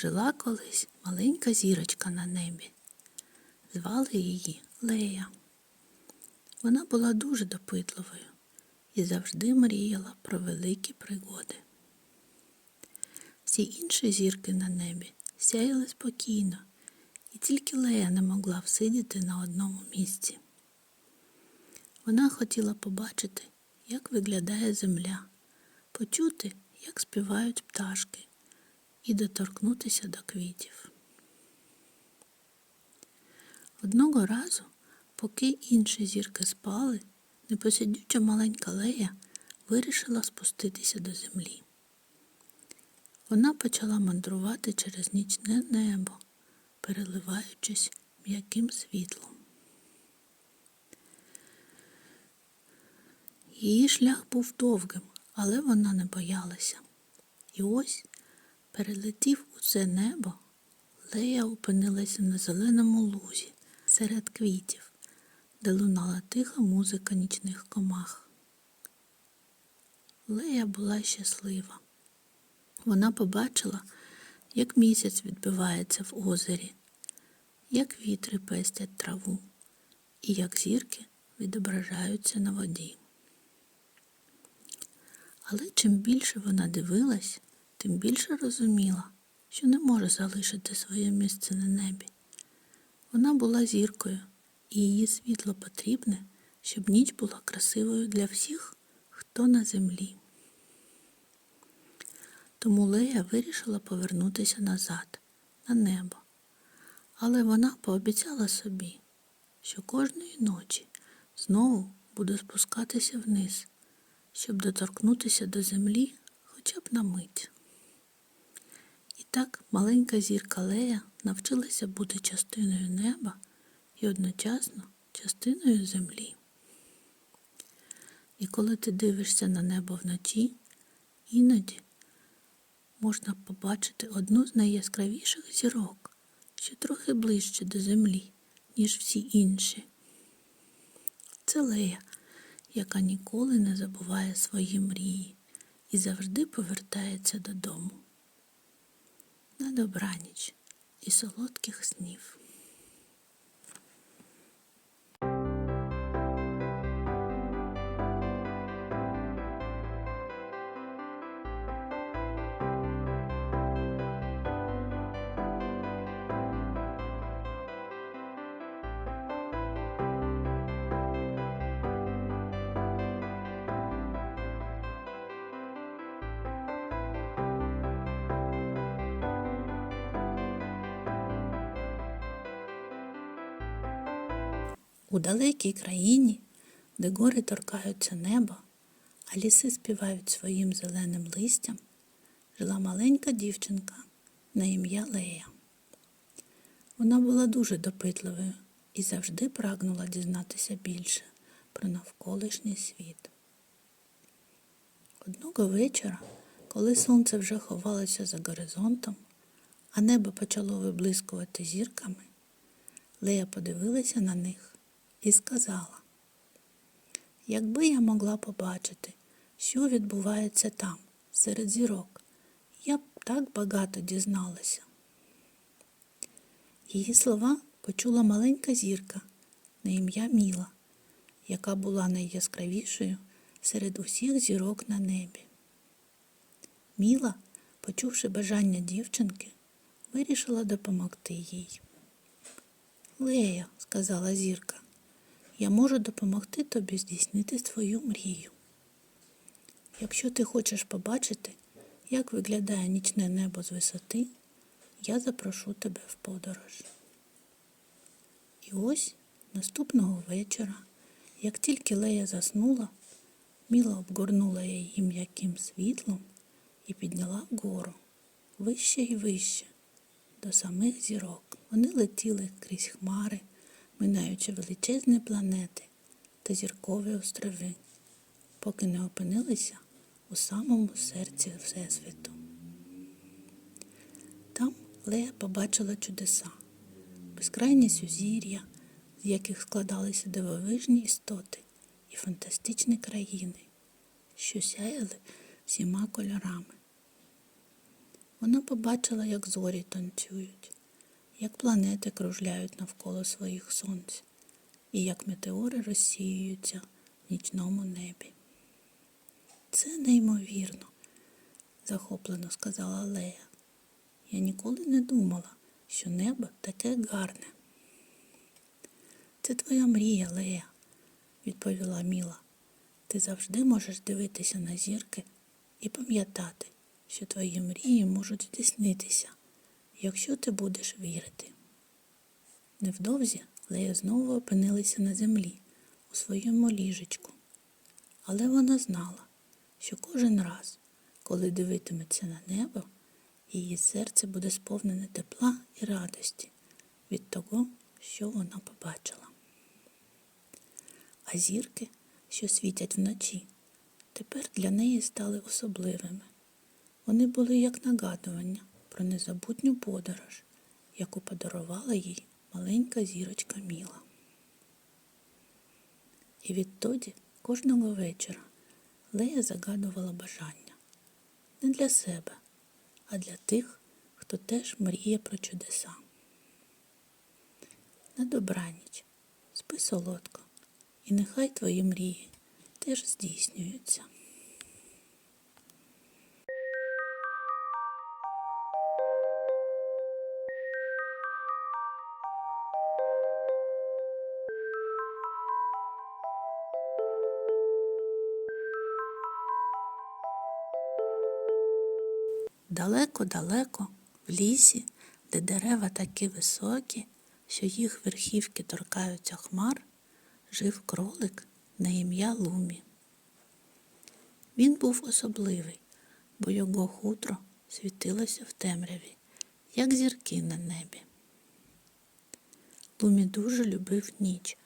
Жила колись маленька зірочка на небі. Звали її Лея. Вона була дуже допитливою і завжди мріяла про великі пригоди. Всі інші зірки на небі сяяли спокійно, і тільки Лея не могла всидіти на одному місці. Вона хотіла побачити, як виглядає земля, почути, як співають пташки, і доторкнутися до квітів. Одного разу, поки інші зірки спали, непосидюча маленька Лея вирішила спуститися до землі. Вона почала мандрувати через нічне небо, переливаючись м'яким світлом. Її шлях був довгим, але вона не боялася. І ось, перелетів у це небо, Лея опинилася на зеленому лузі серед квітів, де лунала тиха музика нічних комах. Лея була щаслива. Вона побачила, як місяць відбивається в озері, як вітри пестять траву і як зірки відображаються на воді. Але чим більше вона дивилась, тим більше розуміла, що не може залишити своє місце на небі. Вона була зіркою, і її світло потрібне, щоб ніч була красивою для всіх, хто на землі. Тому Лея вирішила повернутися назад, на небо. Але вона пообіцяла собі, що кожної ночі знову буде спускатися вниз, щоб доторкнутися до землі хоча б на мить. Так маленька зірка Лея навчилася бути частиною неба і одночасно частиною землі. І коли ти дивишся на небо вночі, іноді можна побачити одну з найяскравіших зірок, що трохи ближче до землі, ніж всі інші. Це Лея, яка ніколи не забуває свої мрії і завжди повертається додому. На добраніч і солодких снів. У далекій країні, де гори торкаються неба, а ліси співають своїм зеленим листям, жила маленька дівчинка на ім'я Лея. Вона була дуже допитливою і завжди прагнула дізнатися більше про навколишній світ. Одного вечора, коли сонце вже ховалося за горизонтом, а небо почало виблискувати зірками, Лея подивилася на них і сказала, якби я могла побачити, що відбувається там, серед зірок, я б так багато дізналася. Її слова почула маленька зірка на ім'я Міла, яка була найяскравішою серед усіх зірок на небі. Міла, почувши бажання дівчинки, вирішила допомогти їй. Лея, сказала зірка, я можу допомогти тобі здійснити свою мрію. Якщо ти хочеш побачити, як виглядає нічне небо з висоти, я запрошу тебе в подорож. І ось наступного вечора, як тільки Лея заснула, Міла обгорнула її м'яким світлом і підняла вгору вище і вище, до самих зірок. Вони летіли крізь хмари минаючи величезні планети та зіркові острови, поки не опинилися у самому серці Всесвіту. Там Лея побачила чудеса, безкрайні сузір'я, з яких складалися дивовижні істоти і фантастичні країни, що сяяли всіма кольорами. Вона побачила, як зорі танцюють, як планети кружляють навколо своїх сонць, і як метеори розсіюються в нічному небі. Це неймовірно, захоплено сказала Лея. Я ніколи не думала, що небо таке гарне. Це твоя мрія, Лея, відповіла Міла. Ти завжди можеш дивитися на зірки і пам'ятати, що твої мрії можуть здійснитися, якщо ти будеш вірити. Невдовзі Лея знову опинилася на землі у своєму ліжечку, але вона знала, що кожен раз, коли дивитиметься на небо, її серце буде сповнене тепла і радості від того, що вона побачила. А зірки, що світять вночі, тепер для неї стали особливими. Вони були як нагадування про незабутню подорож, яку подарувала їй маленька зірочка Міла. І відтоді кожного вечора Лея загадувала бажання не для себе, а для тих, хто теж мріє про чудеса. На добраніч, спи солодко, і нехай твої мрії теж здійснюються. Далеко-далеко, в лісі, де дерева такі високі, що їх верхівки торкаються хмар, жив кролик на ім'я Лумі. Він був особливий, бо його хутро світилося в темряві, як зірки на небі. Лумі дуже любив ніч,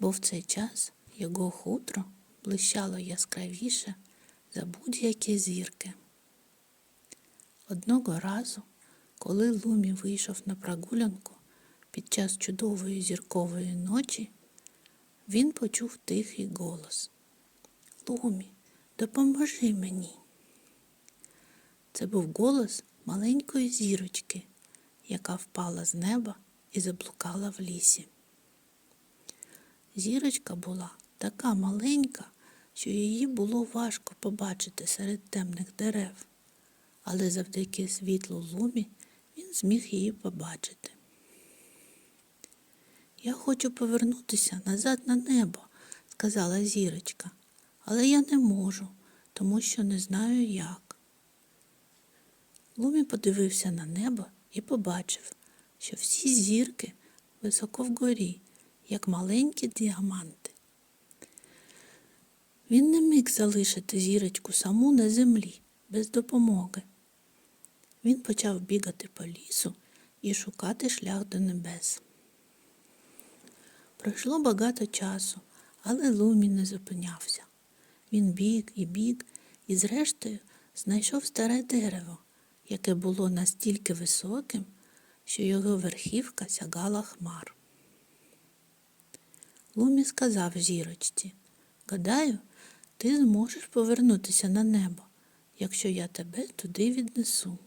бо в цей час його хутро блищало яскравіше за будь-які зірки. Одного разу, коли Лумі вийшов на прогулянку під час чудової зіркової ночі, він почув тихий голос. Лумі, допоможи мені. Це був голос маленької зірочки, яка впала з неба і заблукала в лісі. Зірочка була така маленька, що її було важко побачити серед темних дерев але завдяки світлу лумі він зміг її побачити. Я хочу повернутися назад на небо, сказала зірочка, але я не можу, тому що не знаю як. Лумі подивився на небо і побачив, що всі зірки високо вгорі, як маленькі діаманти. Він не міг залишити зірочку саму на землі без допомоги. Він почав бігати по лісу і шукати шлях до небес. Пройшло багато часу, але Лумі не зупинявся. Він біг і біг і, зрештою, знайшов старе дерево, яке було настільки високим, що його верхівка сягала хмар. Лумі сказав зірочці, гадаю, ти зможеш повернутися на небо, якщо я тебе туди віднесу.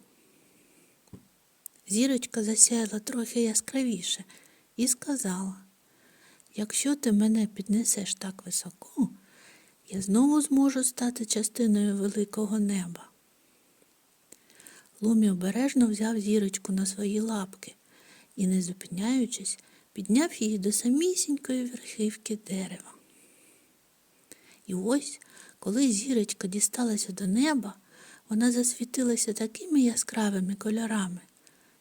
Зірочка засяяла трохи яскравіше і сказала, якщо ти мене піднесеш так високо, я знову зможу стати частиною великого неба. Лумі обережно взяв зірочку на свої лапки і, не зупиняючись, підняв її до самісінької верхівки дерева. І ось, коли зірочка дісталася до неба, вона засвітилася такими яскравими кольорами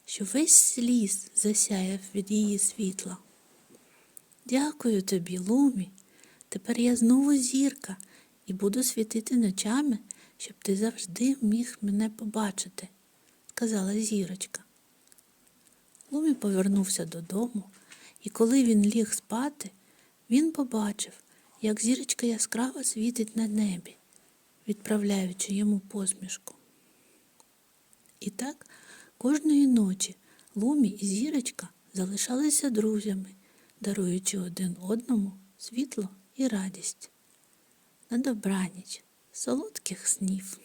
що весь ліс засяяв від її світла. Дякую тобі, Лумі. Тепер я знову зірка і буду світити ночами, щоб ти завжди міг мене побачити, сказала зірочка. Лумі повернувся додому, і коли він ліг спати, він побачив, як зірочка яскраво світить на небі, відправляючи йому посмішку. І так Кожної ночі Лумі і зірочка залишалися друзями, даруючи один одному світло і радість. На добраніч, солодких снів.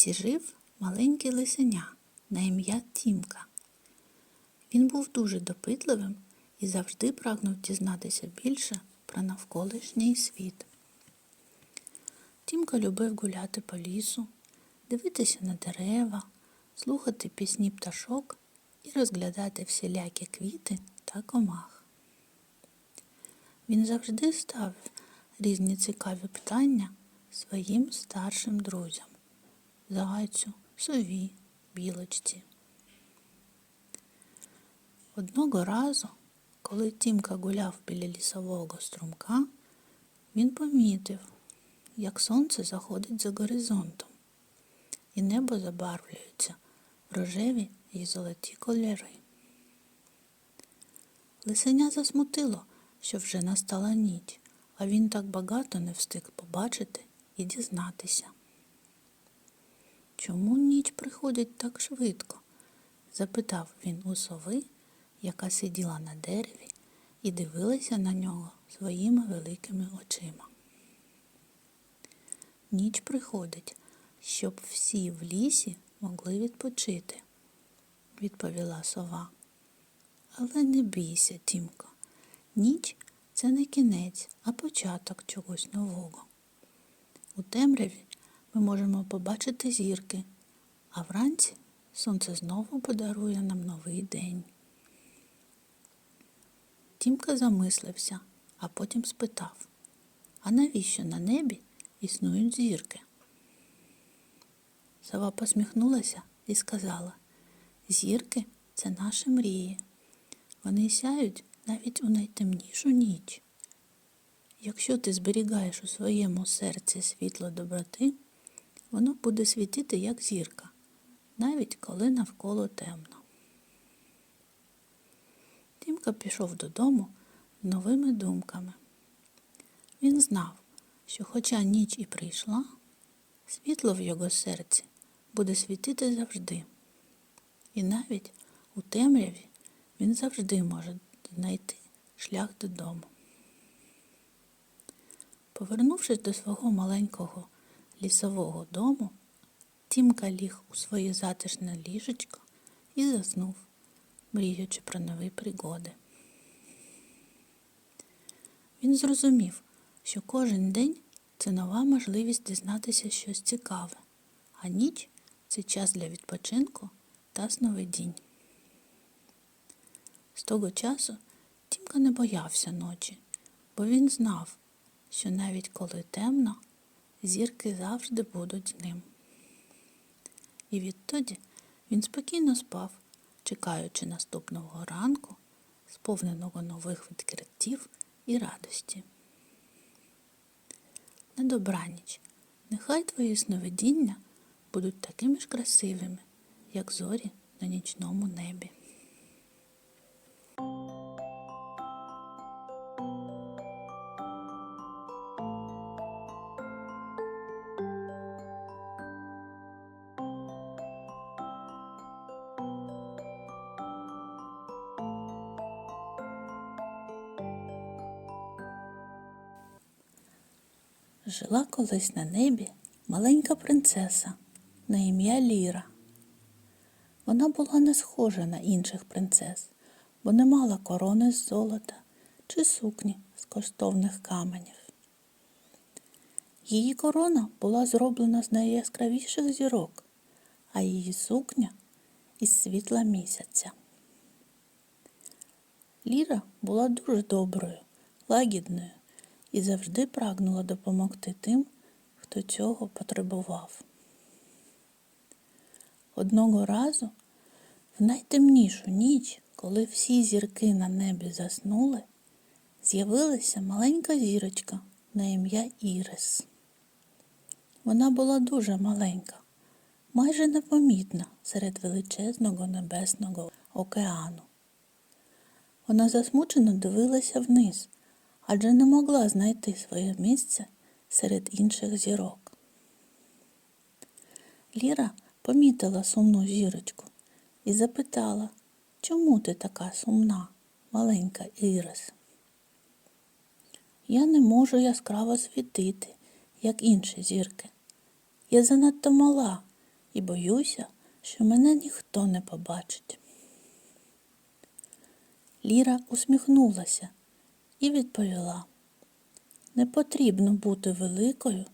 Лісі жив маленький лисеня на ім'я Тімка. Він був дуже допитливим і завжди прагнув дізнатися більше про навколишній світ. Тімка любив гуляти по лісу, дивитися на дерева, слухати пісні пташок і розглядати всілякі квіти та комах. Він завжди ставив різні цікаві питання своїм старшим друзям зайцю, сові, білочці. Одного разу, коли Тімка гуляв біля лісового струмка, він помітив, як сонце заходить за горизонтом, і небо забарвлюється в рожеві і золоті кольори. Лисеня засмутило, що вже настала ніч, а він так багато не встиг побачити і дізнатися. Чому ніч приходить так швидко? запитав він у сови, яка сиділа на дереві і дивилася на нього своїми великими очима. Ніч приходить, щоб всі в лісі могли відпочити, відповіла сова. Але не бійся, Тімко, ніч це не кінець, а початок чогось нового. У темряві ми можемо побачити зірки, а вранці сонце знову подарує нам новий день. Тімка замислився, а потім спитав, а навіщо на небі існують зірки? Сова посміхнулася і сказала, зірки це наші мрії. Вони сяють навіть у найтемнішу ніч. Якщо ти зберігаєш у своєму серці світло доброти, воно буде світити, як зірка, навіть коли навколо темно. Тімка пішов додому новими думками. Він знав, що, хоча ніч і прийшла, світло в його серці буде світити завжди. І навіть у темряві він завжди може знайти шлях додому. Повернувшись до свого маленького лісового дому, Тімка ліг у своє затишне ліжечко і заснув, мріючи про нові пригоди. Він зрозумів, що кожен день це нова можливість дізнатися щось цікаве, а ніч це час для відпочинку та сновидінь. З того часу Тімка не боявся ночі, бо він знав, що навіть коли темно, зірки завжди будуть з ним. І відтоді він спокійно спав, чекаючи наступного ранку, сповненого нових відкриттів і радості. На добраніч, нехай твої сновидіння будуть такими ж красивими, як зорі на нічному небі. Жила колись на небі маленька принцеса на ім'я Ліра. Вона була не схожа на інших принцес, бо не мала корони з золота чи сукні з коштовних каменів. Її корона була зроблена з найяскравіших зірок, а її сукня із світла місяця. Ліра була дуже доброю, лагідною і завжди прагнула допомогти тим, хто цього потребував. Одного разу, в найтемнішу ніч, коли всі зірки на небі заснули, з'явилася маленька зірочка на ім'я Ірис. Вона була дуже маленька, майже непомітна серед величезного небесного океану. Вона засмучено дивилася вниз, адже не могла знайти своє місце серед інших зірок. Ліра помітила сумну зірочку і запитала, чому ти така сумна, маленька Ірис? Я не можу яскраво світити, як інші зірки. Я занадто мала, і боюся, що мене ніхто не побачить. Ліра усміхнулася і відповіла: Не потрібно бути великою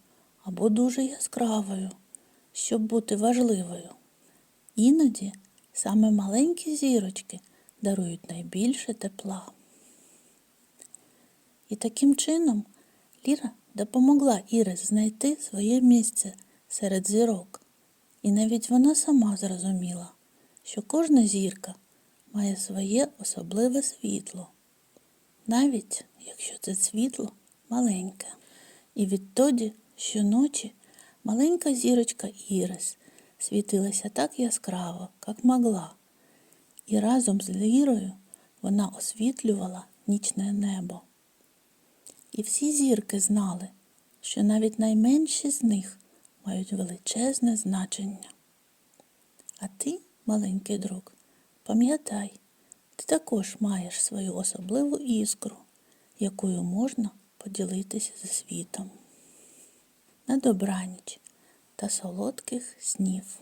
або дуже яскравою, щоб бути важливою. Іноді саме маленькі зірочки дарують найбільше тепла. І таким чином Ліра допомогла Ірис знайти своє місце серед зірок. І навіть вона сама зрозуміла, що кожна зірка має своє особливе світло, навіть якщо це світло маленьке. І відтоді щоночі маленька зірочка Ірис світилася так яскраво, як могла, і разом з Лірою вона освітлювала нічне небо. І всі зірки знали, що навіть найменші з них мають величезне значення. А ти, маленький друг, пам'ятай, ти також маєш свою особливу іскру, якою можна поділитися зі світом. На добраніч та солодких снів.